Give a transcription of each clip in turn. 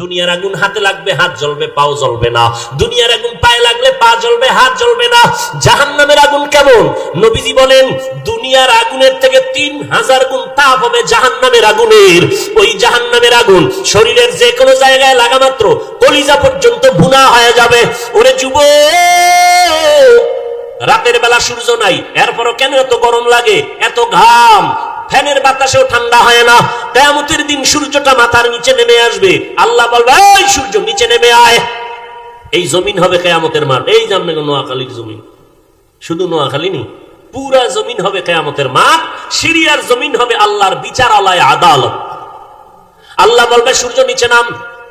দুনিয়ার আগুন হাতে লাগবে, হাত জ্বলবে, পাও জ্বলবে না। দুনিয়ার আগুন পায়ে লাগলে পা জ্বলবে, হাত জ্বলবে না। জাহান্নামের আগুন কেমন? নবীজি বলেন, দুনিয়ার আগুনের থেকে তিন হাজার গুণ তাপ হবে জাহান্নামের আগুনের। ওই জাহান্নামের আগুন শরীরের যে কোনো জায়গায় লাগা মাত্র কলিজা পর্যন্ত ভুনা হয়ে যাবে। ওরে যুব! রাতের বেলা সূর্য নাই, এরপরও কেন এত গরম লাগে? এত ঘাম? ফ্যানের বাতাসেও ঠান্ডা হয় না। কেয়ামতের দিন সূর্যটা মাথার নিচে নেমে আসবে। আল্লাহ বলবে, এই সূর্য, নিচে নেমে আয়। এই জমিন হবে কেয়ামতের মাঠ। এই জানবে নোয়াখালীর জমিন। শুধু নোয়াখালী নি, পুরা জমিন হবে কেয়ামতের মাঠ। সিরিয়ার জমিন হবে আল্লাহর বিচার আলায় আদালত। আল্লাহ বলবে, সূর্য, নিচে নাম।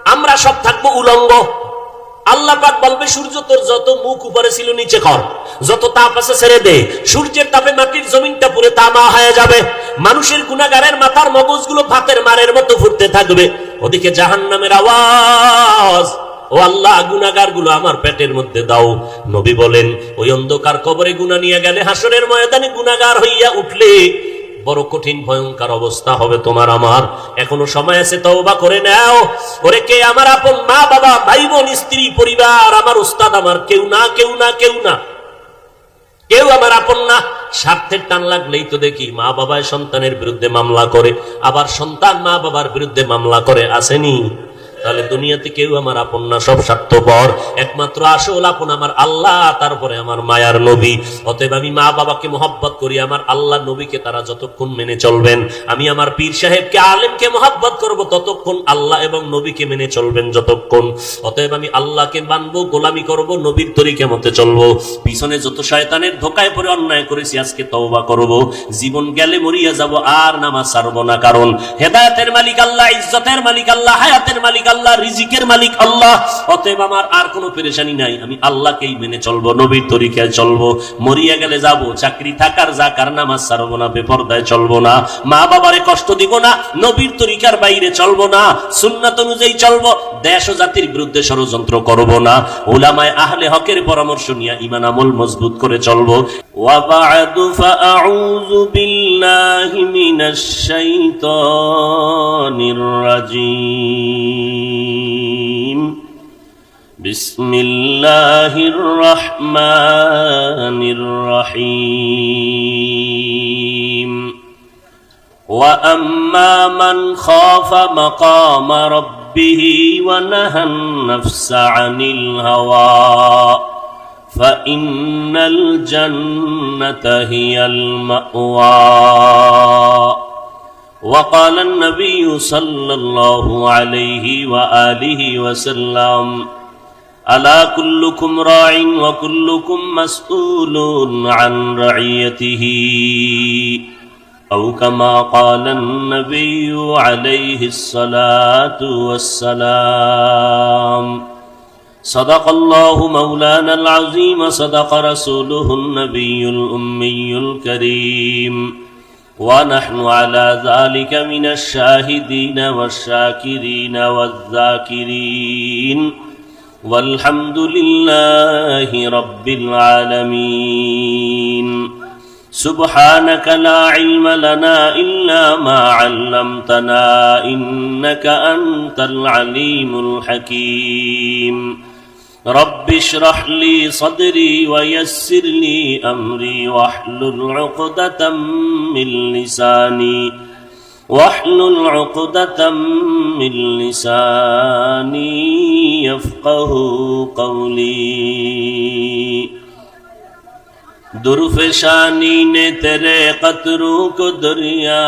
আমরা সব থাকব উলঙ্গ। আল্লাহ পাক বলবে, সূর্য তোর যত মুখ উপরে ছিল নিচে কর। যত তাপ আছে ছেড়ে দে। সূর্যের তাপে মাটির জমিনটা পুরে তামা হয়ে যাবে। মানুষের গুণাগারের মাথার মগজগুলো ভাতের মারের মতো ফুটতে থাকবে। ওদিকে জাহান্নামের আওয়াজ, ও আল্লাহ গুনাগারগুলো আমার পেটের মধ্যে দাও। নবী বলেন, ওই অন্ধকার কবরে গুনা নিয়ে গেলে হাসরের ময়দানে গুনাগার হইয়া উঠলে বড় কঠিন, ভয়ঙ্কর অবস্থা হবে তোমার আমার। এখনও সময় আছে, তওবা করে নাও। ওরে কে আমার আপন মা, বাবা ভাই বোন স্ত্রী, পরিবার, আমার উস্তাদ আমার, কেউ না কেউ না কেউ না। কেউ আমার আপন না। স্বার্থের টান লাগলেই তো দেখি মা বাবায় সন্তানের বিরুদ্ধে মামলা করে, আবার সন্তান মা বাবার বিরুদ্ধে মামলা করে, আসেনি। তাহলে দুনিয়াতে কেউ আমার আপন না, সব স্বার্থপর। একমাত্র আসল আপন আমার আল্লাহ, তারপরে আমার মায়ার নবী। অতএব আমি মা বাবাকে মোহাব্বত করি, আমার আল্লাহ নবীকে তারা যতক্ষণ মেনে চলবেন। আমি আমার পীর সাহেবকে, আলেমকে মোহাব্বত করব, ততক্ষণ আল্লাহ এবং নবীকে মেনে চলবেন যতক্ষণ। অতএব আমি আল্লাহকে মানবো, গোলামি করব, নবীর তরিকে মতে চলবো। পিছনে যত শয়তানের ধোকায় পরে অন্যায় করেছি, আজকে তওবা করব। জীবন গেলে মরিয়া যাব, আর নামাজ ছাড়বো না, কারণ হেদায়েতের মালিক আল্লাহ, ইজ্জতের মালিক আল্লাহ, হায়াতের মালিক আল্লাহ রিজিকের মালিক আল্লাহ অতএব আমার আর কোনো পেরেশানি নাই আমি আল্লাহকেই মেনে চলবো নবীর তরিকায় চলবো মরিয়া গেলে যাব চাকরি থাকার যাকার নামাজ ছাড়বো না বেপরদায় চলবো না মা বাবারে কষ্ট দিব না নবীর তরিকার বাইরে চলবো না সুন্নাত অনুযায়ী চলবো দেশ ও জাতির বিরুদ্ধে ষড়যন্ত্র করব না ওলামায় আহলে হকের পরামর্শ নিয়ে ইমান আমল মজবুত করে চলবো وبعد فأعوذ بالله من الشيطان الرجيم بسم الله الرحمن الرحيم واما من خاف مقام ربه ونهى النفس عن الهوى فان الجنه هي الماوى وقال النبي صلى الله عليه واله وسلم ألا كلكم راع وكلكم مسؤول عن رعيته؟ أو كما قال النبي عليه الصلاة والسلام صدق الله مولانا العظيم صدق رسوله النبي الأمي الكريم. ونحن على ذلك من الشاهدين والشاكرين والذاكرين. والحمد لله رب العالمين. سبحانك لا علم لنا إلا ما علمتنا إنك أنت العليم الحكيم. رب اشرح لي صدري ويسر لي أمري واحلل عقدة من لساني. واحلل عقدة من لساني يفقه قولي درف شانی نے تیرے قطروں کو دریا